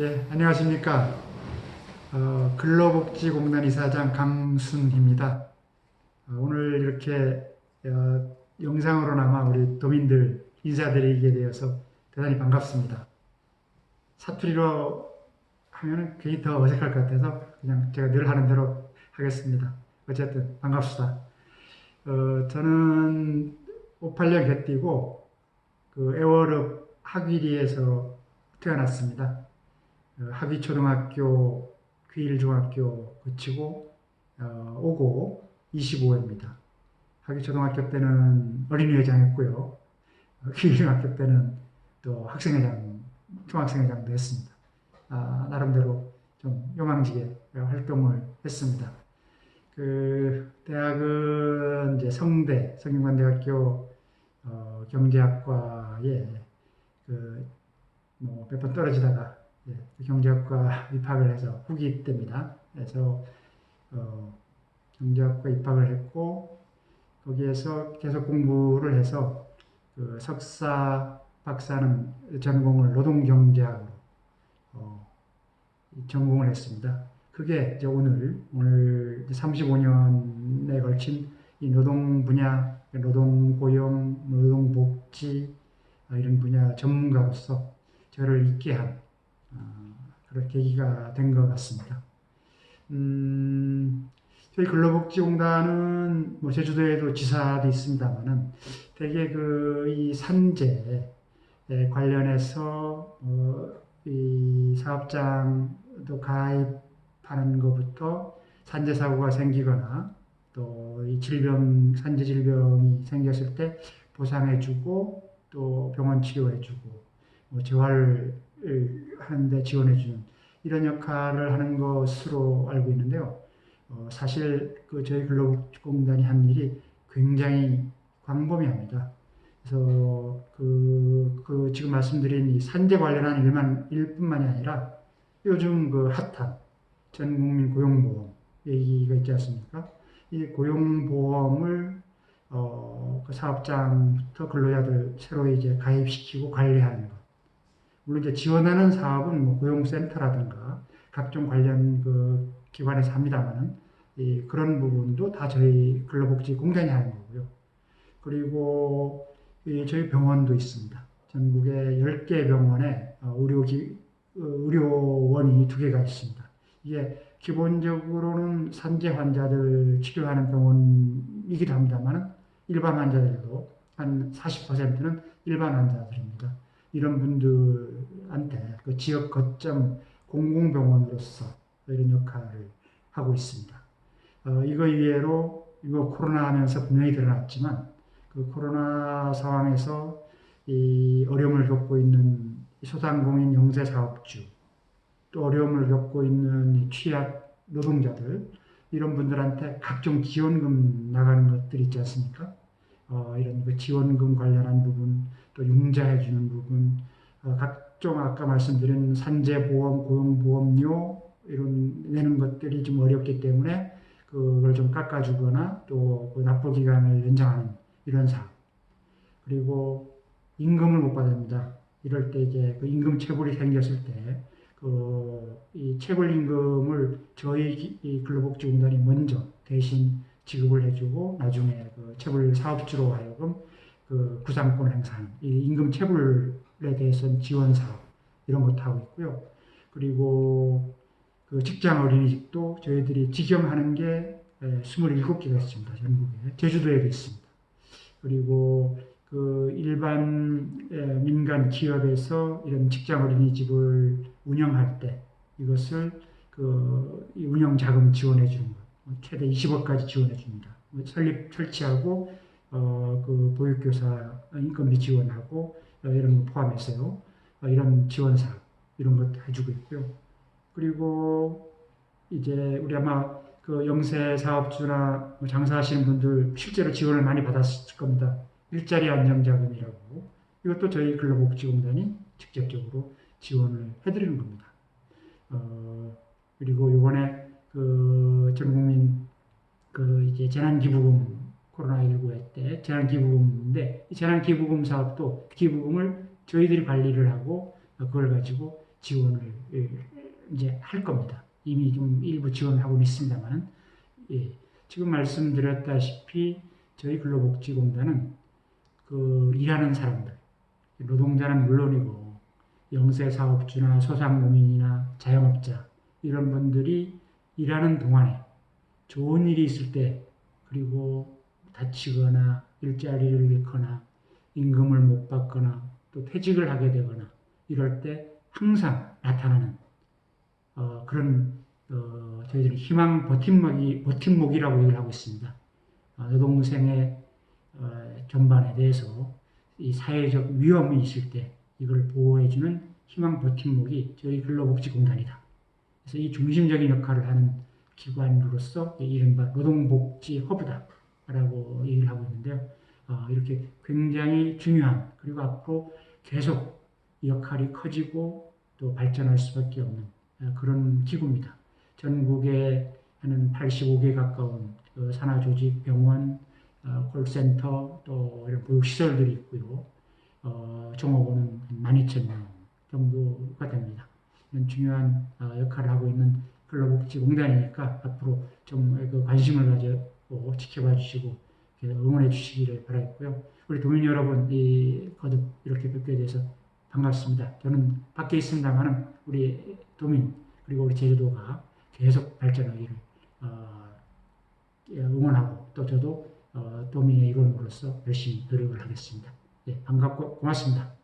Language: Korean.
예, 안녕하십니까. 어, 근로복지공단 이사장 강순희입니다. 어, 오늘 이렇게 어, 영상으로나마 우리 도민들 인사드리게 되어서 대단히 반갑습니다. 사투리로 하면 괜히 더 어색할 것 같아서 그냥 제가 늘 하는 대로 하겠습니다. 어쨌든 반갑습니다. 어, 저는 58년 개띠고 그 애월읍 학위리에서 태어났습니다. 어, 학위초등학교, 귀일중학교 거치고 어, 오고 25회입니다. 학위초등학교 때는 어린이회장 했고요. 어, 귀일중학교 때는 또 학생회장, 중학생회장도 했습니다. 아, 나름대로 좀 요망지게 활동을 했습니다. 그 대학은 이제 성대 성균관대학교 어, 경제학과에 그 뭐 몇 번 떨어지다가 예, 그 경제학과 입학을 해서 후기 때입니다. 그래서 어, 경제학과 입학을 했고 거기에서 계속 공부를 해서 그 석사 박사는 전공을 노동경제학으로 어, 전공을 했습니다. 그게 이제 오늘 오늘 35년에 걸친 이 노동 분야, 노동 고용, 노동 복지 아, 이런 분야 전문가로서 저를 있게 한 어, 그런 계기가 된 것 같습니다. 음, 저희 근로복지공단은 뭐 제주도에도 지사도 있습니다만은 대개 그 이 산재 관련해서 어, 이 사업장도 가입하는 것부터 산재 사고가 생기거나 또 이 질병 산재 질병이 생겼을 때 보상해주고 또 병원 치료해주고 뭐 재활 하는데 지원해주는 이런 역할을 하는 것으로 알고 있는데요. 어, 사실 그 저희 근로공단이 한 일이 굉장히 광범위합니다. 그래서 그, 그 지금 말씀드린 이 산재 관련한 일만 일뿐만이 아니라 요즘 그 핫한 전 국민 고용보험 얘기가 있지 않습니까? 이 고용보험을 어, 그 사업장부터 근로자들 새로 이제 가입시키고 관리하는 것. 물론 이제 지원하는 사업은 뭐 고용센터라든가 각종 관련 그 기관에서 합니다만은 이 그런 부분도 다 저희 근로복지공단이 하는 거고요. 그리고 이 저희 병원도 있습니다. 전국에 10개 병원에 어, 의료기, 어, 의료원이 두 개가 있습니다. 이게 기본적으로는 산재 환자들 치료하는 병원이기도 합니다만 일반 환자들도 한 40%는 일반 환자들입니다. 이런 분들한테 그 지역 거점 공공병원으로서 이런 역할을 하고 있습니다. 어, 이거 이외로 이거 코로나 하면서 분명히 드러났지만 그 코로나 상황에서 이 어려움을 겪고 있는 소상공인 영세 사업주 또 어려움을 겪고 있는 취약 노동자들 이런 분들한테 각종 지원금 나가는 것들 있지 않습니까? 어, 이런 그 지원금 관련한 부분 또 융자해 주는 부분 어, 각종 아까 말씀드린 산재보험, 고용보험료 이런 내는 것들이 좀 어렵기 때문에 그걸 좀 깎아주거나 또 그 납부 기간을 연장하는 이런 사업 그리고 임금을 못 받습니다. 이럴 때 이제 그 임금 체불이 생겼을 때 그이 체불 임금을 저희 이 근로복지공단이 먼저 대신 지급을 해주고 나중에 그 체불 사업주로 하여금 그 행사하는 이 임금 체불에 대해서는 지원 사업 이런 것도 하고 있고요. 그리고 그 직장 어린이집도 저희들이 직영하는 게 27개가 있습니다. 전국에. 제주도에도 있습니다. 그리고 그 일반 민간 기업에서 이런 직장 어린이집을 운영할 때 이것을 그 운영 자금 지원해 주는 것, 뭐 최대 20억까지 지원해 줍니다. 뭐 설립 설치하고 어, 그 보육교사 인건비 지원하고 어, 이런 거 포함해서요. 어, 이런 지원 사업 이런 것도 해주고 있고요. 그리고 이제 우리 아마 그 영세 사업주나 뭐 장사하시는 분들 실제로 지원을 많이 받았을 겁니다. 일자리 안정자금이라고 이것도 저희 근로복지공단이 직접적으로 지원을 해드리는 겁니다. 어, 그리고 이번에 그 전국민 그 이제 재난기부금 코로나19에 때 재난기부금인데 이 재난기부금 사업도 기부금을 저희들이 관리를 하고 그걸 가지고 지원을 예, 이제 할 겁니다. 이미 좀 일부 지원을 하고 있습니다만은 예, 지금 말씀드렸다시피 저희 근로복지공단은 그 일하는 사람들 노동자는 물론이고 영세사업주나 소상공인이나 자영업자 이런 분들이 일하는 동안에 좋은 일이 있을 때 그리고 다치거나 일자리를 잃거나 임금을 못 받거나 또 퇴직을 하게 되거나 이럴 때 항상 나타나는 어, 그런 어, 저희들이 희망 버팀목이 버팀목이라고 얘기를 하고 있습니다. 어, 여동생의 어, 전반에 대해서 이 사회적 위험이 있을 때 이걸 보호해주는 희망 버팀목이 저희 근로복지공단이다. 그래서 이 중심적인 역할을 하는 기관으로서 이른바 노동복지 허브다 라고 얘기를 하고 있는데요. 어, 이렇게 굉장히 중요한 그리고 앞으로 계속 이 역할이 커지고 또 발전할 수밖에 없는 어, 그런 기구입니다. 전국에 하는 85개 가까운 그 산하조직, 병원, 어, 콜센터 또 이런 보육시설들이 있고요. 어, 종업원은 12,000명 정도가 됩니다. 이런 중요한 어, 역할을 하고 있는 근로복지공단이니까 앞으로 좀 그 관심을 가지 고 지켜봐 주시고 응원해 주시기를 바라겠고요. 우리 도민 여러분, 이 거듭 이렇게 뵙게 돼서 반갑습니다. 저는 밖에 있습니다만은 우리 도민 그리고 우리 제주도가 계속 발전하기를 어, 응원하고 또 저도 어, 도민의 일원으로서 열심히 노력을 하겠습니다. 예, 반갑고 고맙습니다.